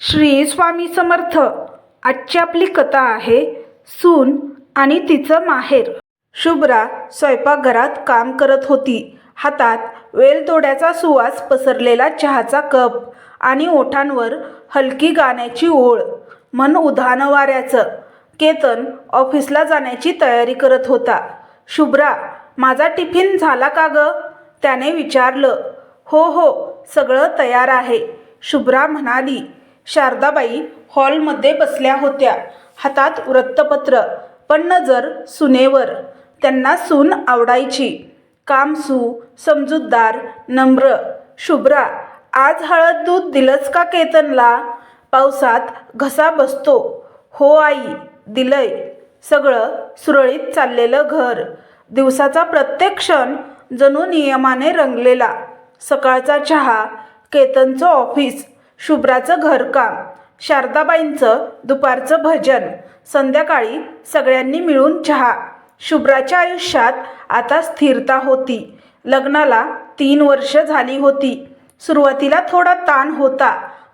श्री स्वामी समर्थ. आजची आपली कथा आहे सून आणि तिचं माहेर. शुभ्रा स्वयंपाकघरात काम करत होती. हातात वेलदोड्याचा सुवास पसरलेला चहाचा कप आणि ओठांवर हलकी गाण्याची ओळ. मन उधान वाऱ्याचं. केतन ऑफिसला जाण्याची तयारी करत होता. शुभ्रा माझा टिफिन झाला का ग? त्याने विचारलं. हो हो सगळं तयार आहे. शुभ्रा म्हणाली शारदाबाई हॉलमध्ये बसल्या होत्या. हातात वृत्तपत्र पण नजर सुनेवर. त्यांना सून आवडायची. कामसू समजूतदार नम्र शुभ्रा. आज हळद दूध दिलंच का केतनला? पावसात घसा बसतो. हो आई दिलंय. सगळं सुरळीत चाललेलं घर. दिवसाचा प्रत्येक क्षण जणू नियमाने रंगलेला. सकाळचा चहा केतनचं ऑफिस शुभ्राचं घरकाम शारदाबाईंचं दुपारचं भजन संध्याकाळी सगळ्यांनी मिळून चहा. शुभ्राच्या आयुष्यात आता स्थिरता होती. लग्नाला तीन वर्ष झाली होती. सुरुवातीला थोडा ताण होता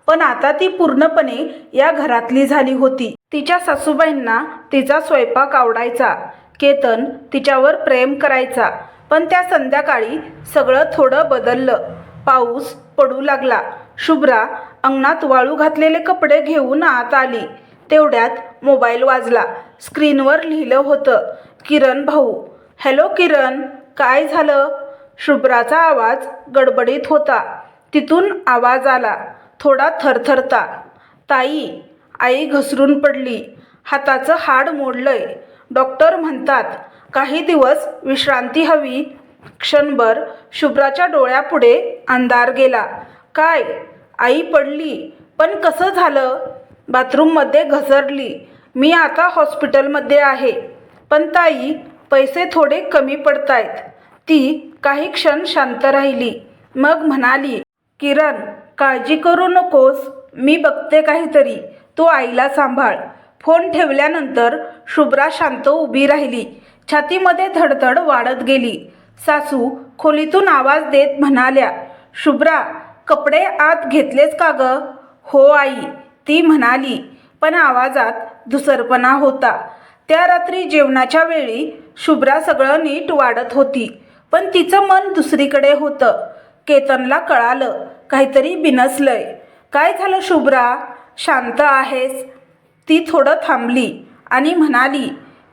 पण आता ती पूर्णपणे या घरातली झाली होती. तिच्या सासूबाईंना तिचा स्वयंपाक आवडायचा. केतन तिच्यावर प्रेम करायचा पण त्या संध्याकाळी सगळं थोडं बदललं. पाऊस पडू लागला. शुभ्रा अंगणात वाळू घातलेले कपडे घेऊन आत आली. तेवढ्यात मोबाईल वाजला. स्क्रीनवर लिहिलं होतं किरण भाऊ. हॅलो किरण. काय झालं? शुभ्राचा आवाज गडबडीत होता. तिथून आवाज आला थोडा थरथरता. ताई आई घसरून पडली. हाताचं हाड मोडलंय. डॉक्टर म्हणतात काही दिवस विश्रांती हवी. क्षणभर शुभ्राच्या डोळ्यापुढे अंधार गेला. काय? आई पडली पण कसं झालं? बाथरूममध्ये घसरली. मी आता हॉस्पिटलमध्ये आहे. पण ताई पैसे थोडे कमी पडतायत. ती काही क्षण शांत राहिली. मग म्हणाली किरण काळजी करू नकोस. मी बघते काहीतरी. तू आईला सांभाळ. फोन ठेवल्यानंतर शुभ्रा शांत उभी राहिली. छातीमध्ये धडधड वाढत गेली. सासू खोलीतून आवाज देत म्हणाल्या शुभ्रा कपडे आत घेतलेच का ग? हो आई ती म्हणाली. पण आवाजात धुसरपणा होता. त्या रात्री जेवणाच्या वेळी शुभ्रा सगळं नीट वाढत होती. पण तिचं मन दुसरीकडे होतं. केतनला कळालं काहीतरी बिनसलंय. काय झालं शुभ्रा? शांत आहेस? ती थोडं थांबली आणि म्हणाली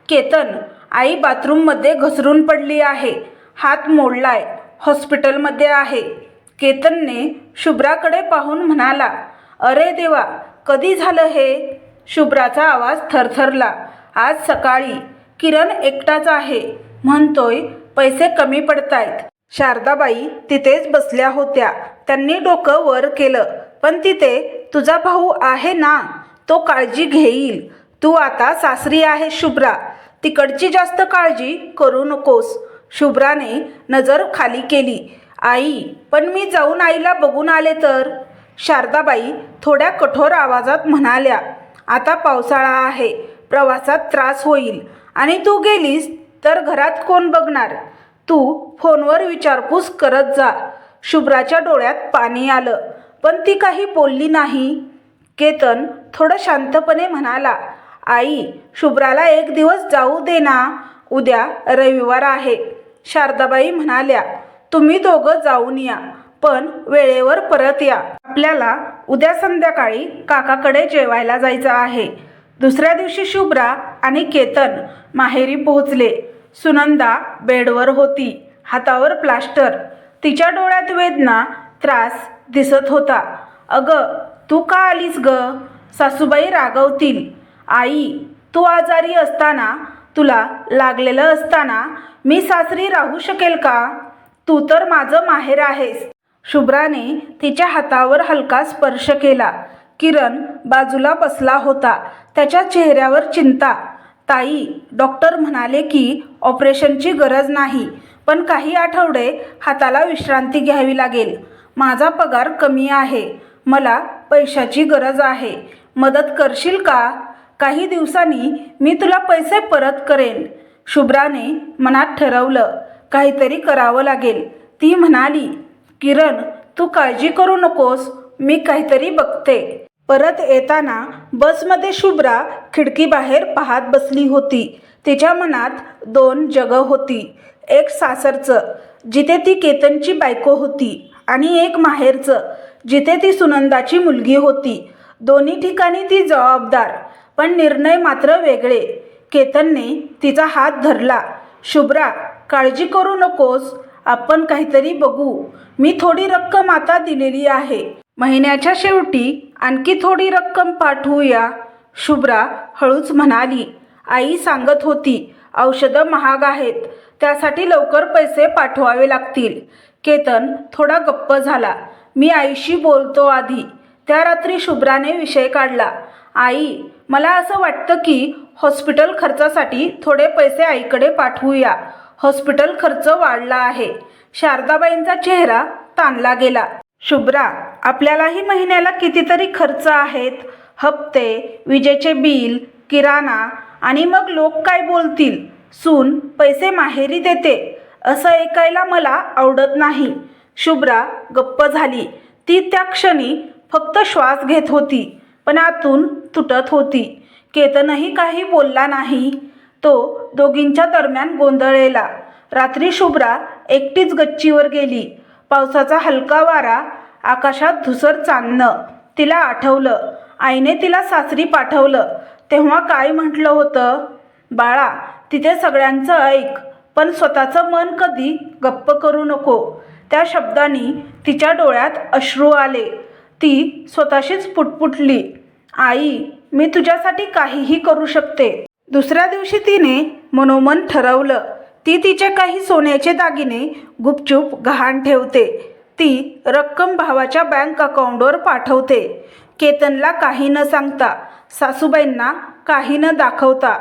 केतन आई बाथरूममध्ये घसरून पडली आहे. हात मोडलाय. हॉस्पिटलमध्ये आहे. केतनने शुभ्राकडे पाहून म्हणाला अरे देवा कधी झालं हे? शुभ्राचा आवाज थरथरला आज सकाळी. किरण एकटाच आहे. म्हणतोय पैसे कमी पडतायत. शारदाबाई तिथेच बसल्या होत्या. त्यांनी डोकं वर केलं पण तिथे तुझा भाऊ आहे ना? तो काळजी घेईल. तू आता सासरी आहे शुभ्रा. तिकडची जास्त काळजी करू नकोस. शुभ्राने नजर खाली केली. आई पण मी जाऊन आईला बघून आले तर? शारदाबाई थोड्या कठोर आवाजात म्हणाल्या आता पावसाळा आहे प्रवासात त्रास होईल. आणि तू गेलीस तर घरात कोण बघणार? तू फोनवर विचारपूस करत जा. शुभ्राच्या डोळ्यात पाणी आलं पण ती काही बोलली नाही. केतन थोडं शांतपणे म्हणाला आई शुभ्राला एक दिवस जाऊ दे ना उद्या रविवार आहे. शारदाबाई म्हणाल्या तुम्ही दोघं जाऊन या पण वेळेवर परत या. आपल्याला उद्या संध्याकाळी काकाकडे जेवायला जायचं आहे. दुसऱ्या दिवशी शुभ्रा आणि केतन माहेरी पोहोचले. सुनंदा बेडवर होती. हातावर प्लास्टर. तिच्या डोळ्यात वेदना त्रास दिसत होता. अगं तू का आलीस ग? सासूबाई रागवतील. आई तू आजारी असताना तुला लागलेलं असताना मी सासरी राहू शकेल का? तू तर माझं माहेर आहेस. शुभ्राने तिच्या हातावर हलका स्पर्श केला. किरण बाजूला बसला होता. त्याच्या चेहऱ्यावर चिंता. ताई डॉक्टर म्हणाले की ऑपरेशनची गरज नाही पण काही आठवडे हाताला विश्रांती घ्यावी लागेल. माझा पगार कमी आहे. मला पैशाची गरज आहे. मदत करशील का? काही दिवसांनी मी तुला पैसे परत करेन. शुभ्राने मनात ठरवलं. काहीतरी करावं लागेल. ती म्हणाली किरण तू काळजी करू नकोस मी काहीतरी बघते. परत येताना बसमध्ये शुभ्रा खिडकीबाहेर पाहत बसली होती. तिच्या मनात दोन जगं होती. एक सासरचं जिथे ती केतनची बायको होती आणि एक माहेरचं जिथे ती सुनंदाची मुलगी होती. दोन्ही ठिकाणी ती जबाबदार पण निर्णय मात्र वेगळे. केतनने तिचा हात धरला. शुभ्रा काळजी करू नकोस. आपण काहीतरी बघू. मी थोडी रक्कम आता दिलेली आहे. महिन्याच्या शेवटी आणखी थोडी रक्कम पाठवूया. शुभ्रा हळूच म्हणाली. आई सांगत होती औषधं महाग आहेत. त्यासाठी लवकर पैसे पाठवावे लागतील. केतन थोडा गप्प झाला. मी आईशी बोलतो आधी. त्या रात्री शुभ्राने विषय काढला. आई मला असं वाटतं की हॉस्पिटल खर्चासाठी थोडे पैसे आईकडे पाठवूया. हॉस्पिटल खर्च वाढला आहे. शारदाबाईंचा चेहरा ताणला गेला. शुभ्रा आपल्यालाही महिन्याला कितीतरी खर्च आहेत? हप्ते विजेचे बिल किराणा आणि मग लोक काय बोलतील? सून पैसे माहेरी देते. असं ऐकायला मला आवडत नाही. शुभ्रा गप्प झाली. ती त्या क्षणी फक्त श्वास घेत होती पण आतून तुटत होती. केतनही काही बोलला नाही. तो दोघींच्या दरम्यान गोंधळलेला. रात्री शुभ्रा एकटीच गच्चीवर गेली. पावसाचा हलका वारा आकाशात धुसर चांदणं तिला आठवलं. आईने तिला सासरी पाठवलं. तेव्हा काय म्हटलं होतं? बाळा तिथे सगळ्यांचं ऐक पण स्वतःचं मन कधी गप्प करू नको. त्या शब्दांनी तिच्या डोळ्यात अश्रू आले. ती स्वतःशीच पुटपुटली. आई मी तुझ्यासाठी काहीही करू शकते. दुसऱ्या दिवशी तिने मनोमन ठरवलं. ती तिचे काही सोन्याचे दागिने गुपचूप गहाण ठेवते. ती रक्कम भावाच्या बँक अकाउंटवर पाठवते. केतनला काही न सांगता सासूबाईंना काही न दाखवता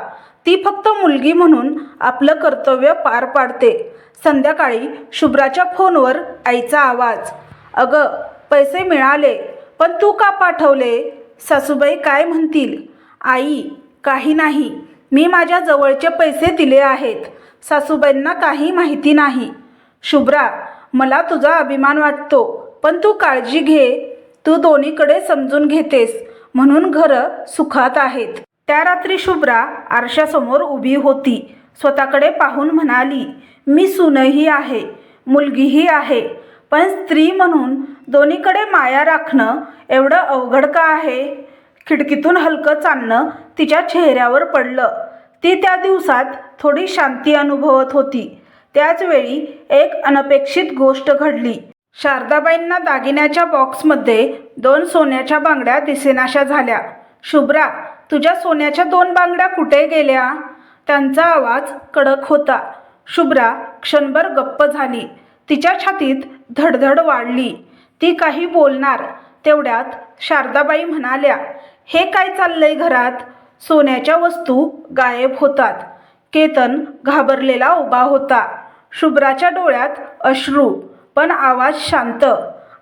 ती फक्त मुलगी म्हणून आपलं कर्तव्य पार पाडते. संध्याकाळी शुभ्राच्या फोनवर आईचा आवाज अगं पैसे मिळाले पण तू का पाठवले? सासूबाई काय म्हणतील? आई काही नाही. मी माझ्या जवळचे पैसे दिले आहेत. सासूबाईंना काही माहिती नाही. शुभ्रा मला तुझा अभिमान वाटतो पण तू काळजी घे. तू दोन्हीकडे समजून घेतेस म्हणून घरं सुखात आहेत. त्या रात्री शुभ्रा आरशासमोर उभी होती. स्वतःकडे पाहून म्हणाली मी सूनही आहे मुलगीही आहे पण स्त्री म्हणून दोन्हीकडे माया राखणं एवढं अवघड का आहे? खिडकीतून हलकं चालणं तिच्या चेहऱ्यावर पडलं. ती त्या दिवसात थोडी शांती अनुभवत होती. त्याचवेळी एक अनपेक्षित गोष्ट घडली. शारदाबाईंना दागिन्याच्या बॉक्समध्ये दोन सोन्याच्या बांगड्या दिसेनाशा झाल्या. शुभ्रा तुझ्या सोन्याच्या दोन बांगड्या कुठे गेल्या? त्यांचा आवाज कडक होता. शुभ्रा क्षणभर गप्प झाली. तिच्या छातीत धडधड वाढली. ती काही बोलणार तेवढ्यात शारदाबाई म्हणाल्या. हे काय चाललंय घरात? सोन्याच्या वस्तू गायब होतात. केतन घाबरलेला उभा होता. शुभ्राच्या डोळ्यात अश्रू पण आवाज शांत.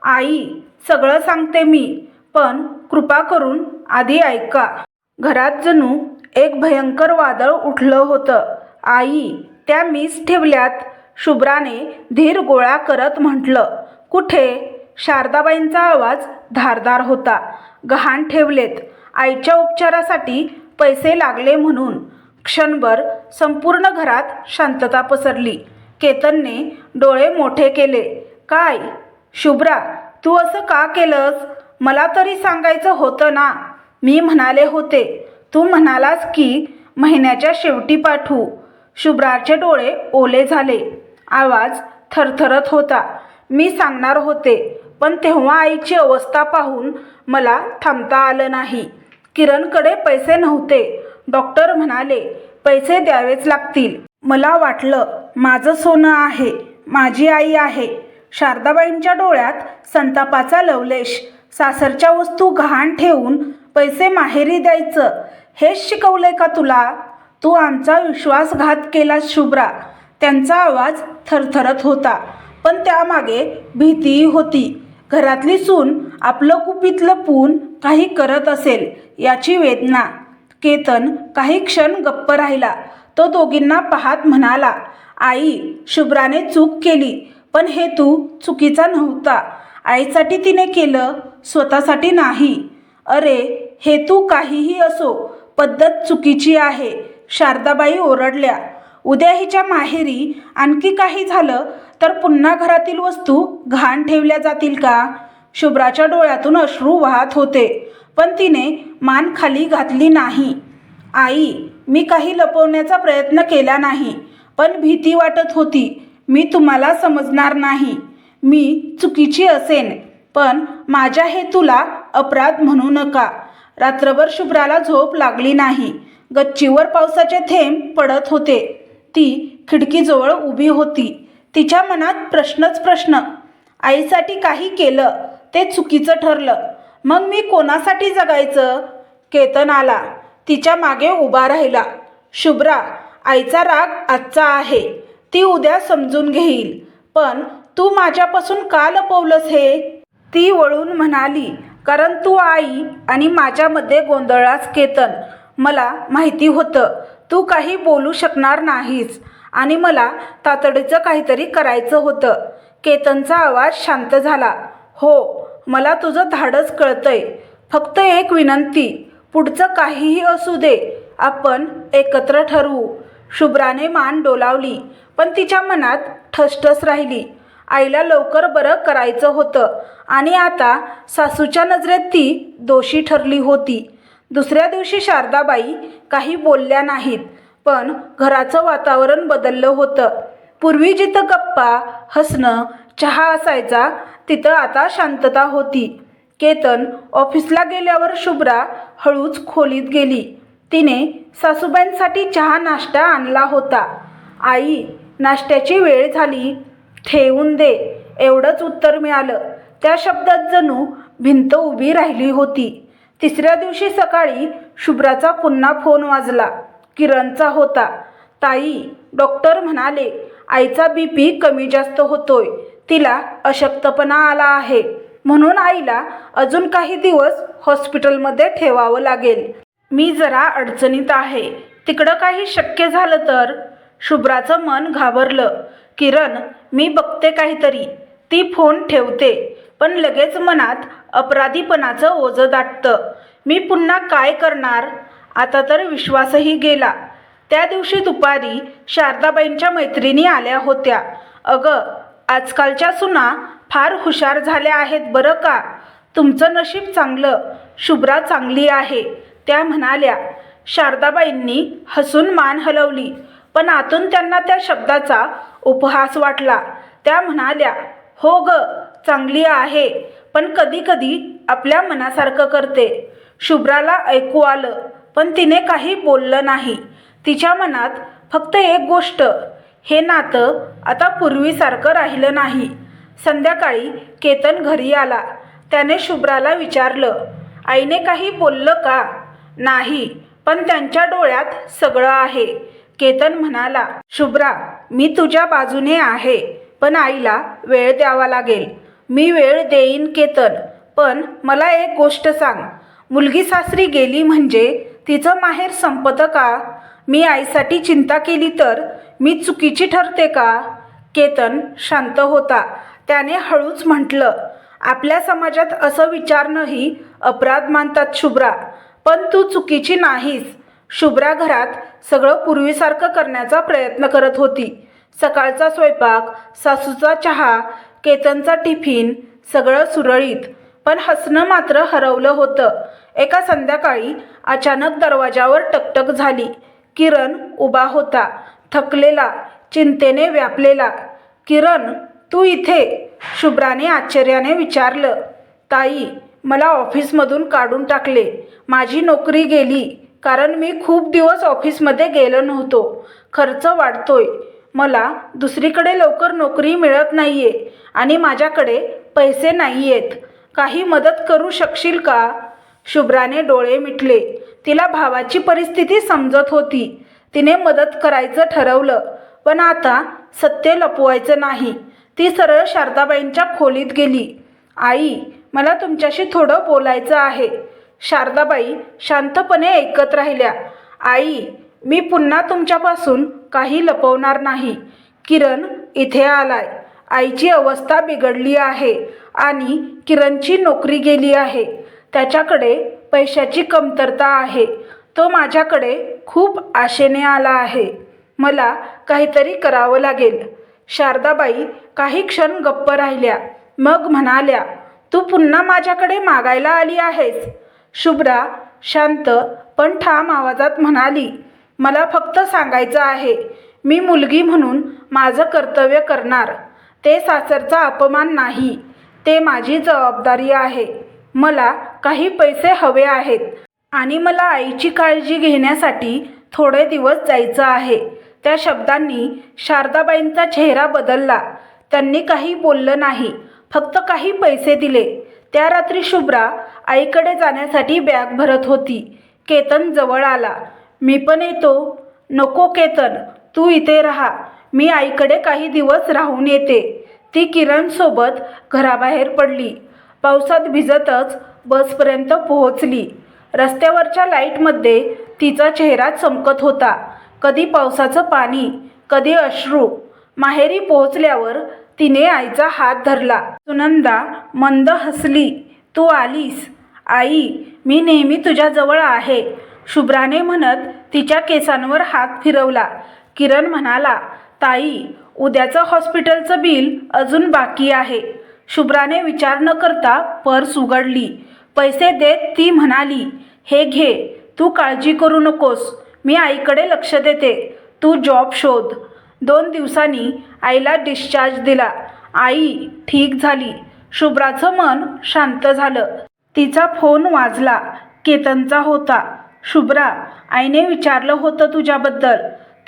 आई सगळं सांगते मी पण कृपा करून आधी ऐका. घरात जणू एक भयंकर वादळ उठलं होतं. आई त्या मीच ठेवल्यात शुभ्राने धीर गोळा करत म्हटलं. कुठे? शारदाबाईंचा आवाज धारदार होता. गहाण ठेवलेत. आईच्या उपचारासाठी पैसे लागले म्हणून क्षणभर संपूर्ण घरात शांतता पसरली. केतनने डोळे मोठे केले. काय? शुभ्रा तू असं का केलंस? मला तरी सांगायचं होतं ना मी म्हणाले होते. तू म्हणालास की महिन्याच्या शेवटी पाठवू शुभ्राचे डोळे ओले झाले. आवाज थरथरत होता. मी सांगणार होते. पण तेव्हा आईची अवस्था पाहून मला थांबता आलं नाही. किरणकडे पैसे नव्हते. डॉक्टर म्हणाले पैसे द्यावेच लागतील. मला वाटलं माझं सोनं आहे माझी आई आहे. शारदाबाईंच्या डोळ्यात संतापाचा लवलेश. सासरच्या वस्तू गहाण ठेवून पैसे माहेरी द्यायचं. हेच शिकवलंय का तुला? तू आमचा विश्वासघात केलास शुभ्रा. त्यांचा आवाज थरथरत होता पण त्यामागे भीतीही होती. घरातली सून आपलं कुपीतलं पून काही करत असेल याची वेदना. केतन काही क्षण गप्प राहिला. तो दोघींना पाहत म्हणाला आई शुभ्राने चूक केली पण हे तू चुकीचा नव्हता. आईसाठी तिने केलं स्वतःसाठी नाही. अरे हेतू काहीही असो पद्धत चुकीची आहे. शारदाबाई ओरडल्या उद्या हिच्या माहेरी आणखी काही झालं तर पुन्हा घरातील वस्तू घाण ठेवल्या जातील का? शुभ्राच्या डोळ्यातून अश्रू वाहत होते पण तिने मान खाली घातली नाही. आई मी काही लपवण्याचा प्रयत्न केला नाही पण भीती वाटत होती. मी तुम्हाला समजणार नाही. मी चुकीची असेन पण माझ्या हेतूला अपराध म्हणू नका. रात्रभर शुभ्राला झोप लागली नाही. गच्चीवर पावसाचे थेंब पडत होते. ती खिडकीजवळ उभी होती. तिच्या मनात प्रश्नच प्रश्न. आईसाठी काही केलं ते चुकीचं ठरलं. मग मी कोणासाठी जगायचं? केतन आला. तिच्यामागे उभा राहिला. शुभ्रा आईचा राग आजचा आहे. ती उद्या समजून घेईल. पण तू माझ्यापासून का लपवलंस हे? ती वळून म्हणाली कारण तू आई आणि माझ्यामध्ये गोंधळास केतन. मला माहिती होतं तू काही बोलू शकणार नाहीस. आणि मला तातडीचं काहीतरी करायचं होतं. केतनचा आवाज शांत झाला. हो मला तुझं धाडस कळतंय. फक्त एक विनंती पुढचं काहीही असू दे. आपण एकत्र ठरवू. शुभ्राने मान डोलावली पण तिच्या मनात ठसठस राहिली. आईला लवकर बरं करायचं होतं. आणि आता सासूच्या नजरेत ती दोषी ठरली होती. दुसऱ्या दिवशी शारदाबाई काही बोलल्या नाहीत पण घराचं वातावरण बदललं होतं. पूर्वी जिथं गप्पा हसणं चहा असायचा तिथं आता शांतता होती. केतन ऑफिसला गेल्यावर शुभ्रा हळूच खोलीत गेली. तिने सासूबाईंसाठी चहा नाश्ता आणला होता. आई नाश्त्याची वेळ झाली. ठेवून दे. एवढंच उत्तर मिळालं. त्या शब्दात जणू भिंत उभी राहिली होती. तिसऱ्या दिवशी सकाळी शुभ्राचा पुन्हा फोन वाजला. किरणचा होता. ताई डॉक्टर म्हणाले आईचा बी पी कमी जास्त होतोय. तिला अशक्तपणा आला आहे. म्हणून आईला अजून काही दिवस हॉस्पिटलमध्ये ठेवावं लागेल. मी जरा अडचणीत आहे. तिकडं काही शक्य झालं तर? शुभ्राचं मन घाबरलं. किरण मी बघते काहीतरी. ती फोन ठेवते. पण लगेच मनात अपराधीपणाचं ओझं दाटतं. मी पुन्हा काय करणार? आता तर विश्वासही गेला. त्या दिवशी दुपारी शारदाबाईंच्या मैत्रिणी आल्या होत्या. अगं आजकालच्या सुना फार हुशार झाल्या आहेत बरं का? तुमचं नशीब चांगलं शुभ्रा चांगली आहे त्या म्हणाल्या. शारदाबाईंनी हसून मान हलवली पण आतून त्यांना त्या शब्दाचा उपहास वाटला. त्या म्हणाल्या हो ग चांगली आहे पण कधीकधी आपल्या मनासारखं करते. शुभ्राला ऐकू आलं पण तिने काही बोललं नाही. तिच्या मनात फक्त एक गोष्ट हे नातं आता पूर्वीसारखं राहिलं नाही. संध्याकाळी केतन घरी आला. त्याने शुभ्राला विचारलं आईने काही बोललं का? नाही पण त्यांच्या डोळ्यात सगळं आहे. केतन म्हणाला शुभ्रा मी तुझ्या बाजूने आहे पण आईला वेळ द्यावा लागेल. मी वेळ देईन केतन पण मला एक गोष्ट सांग. मुलगी सासरी गेली म्हणजे तिचं माहेर संपतं का? मी आईसाठी चिंता केली तर मी चुकीची ठरते का? केतन शांत होता. त्याने हळूच म्हटलं आपल्या समाजात असं विचारणंही अपराध मानतात शुभ्रा. पण तू चुकीची नाहीस. शुभ्रा घरात सगळं पूर्वीसारखं करण्याचा प्रयत्न करत होती. सकाळचा स्वयंपाक सासूचा चहा केतनचा टिफिन सगळं सुरळीत. पण हसणं मात्र हरवलं होतं. एका संध्याकाळी अचानक दरवाजावर टकटक झाली. किरण उभा होता. थकलेला चिंतेने व्यापलेला. किरण तू इथे? शुभ्राने आश्चर्याने विचारलं. ताई मला ऑफिसमधून काढून टाकले. माझी नोकरी गेली कारण मी खूप दिवस ऑफिसमध्ये गेलो नव्हतो. खर्च वाढतोय. मला दुसरीकडे लवकर नोकरी मिळत नाहीये आणि माझ्याकडे पैसे नाही आहेत काही मदत करू शकशील का? शुभ्राने डोळे मिटले. तिला भावाची परिस्थिती समजत होती. तिने मदत करायचं ठरवलं पण आता सत्य लपवायचं नाही. ती सरळ शारदाबाईंच्या खोलीत गेली. आई मला तुमच्याशी थोडं बोलायचं आहे. शारदाबाई शांतपणे ऐकत राहिल्या. आई मी पुन्हा तुमच्यापासून काही लपवणार नाही. किरण इथे आलाय. आईची अवस्था बिघडली आहे आणि किरणची नोकरी गेली आहे. त्याच्याकडे पैशाची कमतरता आहे. तो माझ्याकडे खूप आशेने आला आहे. मला काहीतरी करावं लागेल. शारदाबाई काही क्षण गप्प राहिल्या. मग म्हणाल्या तू पुन्हा माझ्याकडे मागायला आली आहेस. शुभ्रा शांत पण ठाम आवाजात म्हणाली मला फक्त सांगायचं आहे मी मुलगी म्हणून माझं कर्तव्य करणार. ते सासरचा अपमान नाही. ते माझी जबाबदारी आहे. मला काही पैसे हवे आहेत. आणि मला आईची काळजी घेण्यासाठी थोडे दिवस जायचं आहे. त्या शब्दांनी शारदाबाईंचा चेहरा बदलला. त्यांनी काही बोललं नाही. फक्त काही पैसे दिले. त्या रात्री शुभ्रा आईकडे जाण्यासाठी बॅग भरत होती. केतन जवळ आला. मी पण येतो. नको केतन. तू इथे राहा. मी आईकडे काही दिवस राहून येते. ती किरणसोबत घराबाहेर पडली. पावसात भिजतच बसपर्यंत पोहोचली. रस्त्यावरच्या लाईटमध्ये तिचा चेहरा चमकत होता. कधी पावसाचं पाणी कधी अश्रू. माहेरी पोहोचल्यावर तिने आईचा हात धरला. सुनंदा मंद हसली. तू आलीस? आई मी नेहमी तुझ्याजवळ आहे. शुभ्राने म्हणत तिच्या केसांवर हात फिरवला. किरण म्हणाला ताई उद्याचं हॉस्पिटलचं बिल अजून बाकी आहे. शुभ्राने विचार न करता पर्स उघडली. पैसे देत ती म्हणाली हे घे तू काळजी करू नकोस. मी आईकडे लक्ष देते. तू जॉब शोध. दोन दिवसांनी आईला डिस्चार्ज दिला. आई ठीक झाली. शुभ्राचं मन शांत झालं. तिचा फोन वाजला. केतनचा होता. शुभ्रा आईने विचारलं होतं तुझ्याबद्दल.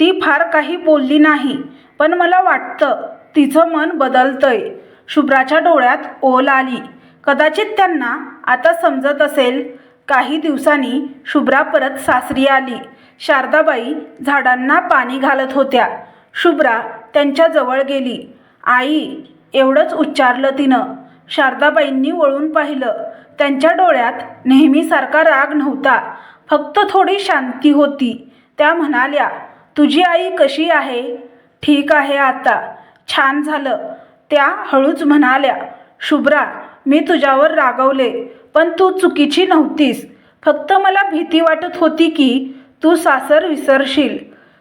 ती फार काही बोलली नाही पण मला वाटतं तिचं मन बदलतंय. शुभ्राच्या डोळ्यात ओल आली. कदाचित त्यांना आता समजत असेल. काही दिवसांनी शुभ्रा परत सासरी आली. शारदाबाई झाडांना पाणी घालत होत्या. शुभ्रा त्यांच्याजवळ गेली. आई एवढंच उच्चारलं तिनं. शारदाबाईंनी वळून पाहिलं. त्यांच्या डोळ्यात नेहमीसारखा राग नव्हता. फक्त थोडी शांती होती. त्या म्हणाल्या तुझी आई कशी आहे? ठीक आहे आता. छान झालं. त्या हळूच म्हणाल्या शुभ्रा मी तुझ्यावर रागवले पण तू चुकीची नव्हतीस. फक्त मला भीती वाटत होती की तू सासर विसरशील.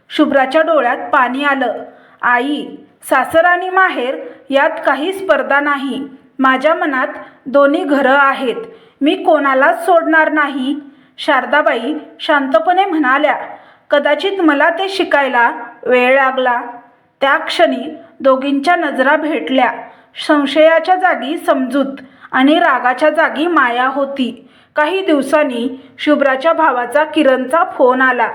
शुभ्राच्या डोळ्यात पाणी आलं. आई सासर आणि माहेर यात काही स्पर्धा नाही. माझ्या मनात दोन्ही घरं आहेत. मी कोणालाच सोडणार नाही. शारदाबाई शांतपणे म्हणाल्या. कदाचित मला ते शिकायला वेळ लागला. त्या क्षणी दोघींच्या नजरा भेटल्या. संशयाच्या जागी समजूत आणि रागाच्या जागी माया होती. काही दिवसांनी शुभ्राच्या भावाचा किरणचा फोन आला.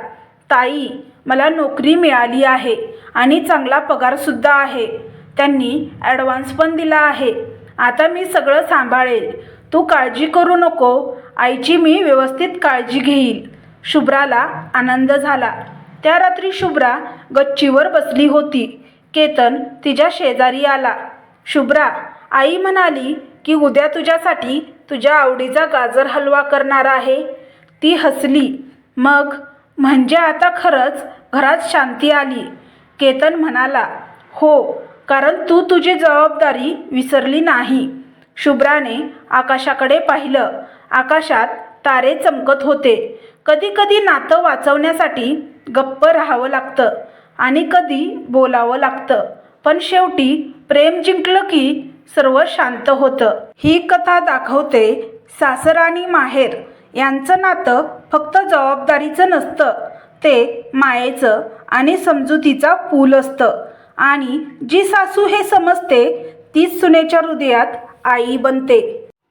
ताई मला नोकरी मिळाली आहे आणि चांगला पगारसुद्धा आहे. त्यांनी ॲडव्हान्स पण दिला आहे. आता मी सगळं सांभाळेल. तू काळजी करू नको. आईची मी व्यवस्थित काळजी घेईल. शुभ्राला आनंद झाला. त्या रात्री शुभ्रा गच्चीवर बसली होती. केतन तिच्या शेजारी आला. शुभ्रा आई म्हणाली की उद्या तुझ्यासाठी तुझ्या आवडीचा गाजर हलवा करणार आहे. ती हसली. मग म्हणजे आता खरंच घरात शांती आली. केतन म्हणाला हो कारण तू तुझी जबाबदारी विसरली नाही. शुभ्राने आकाशाकडे पाहिलं. आकाशात तारे चमकत होते. कधी कधी नातं वाचवण्यासाठी गप्प राहावं लागतं आणि कधी बोलावं लागतं. पण शेवटी प्रेम जिंकलं की सर्व शांत होतं. ही कथा दाखवते सासर आणि माहेर. यांचं नातं फक्त जबाबदारीचं नसतं. ते मायेचं आणि समजुतीचा पूल असतं. आणि जी सासू हे समजते तीच सुनेच्या हृदयात आई बनते.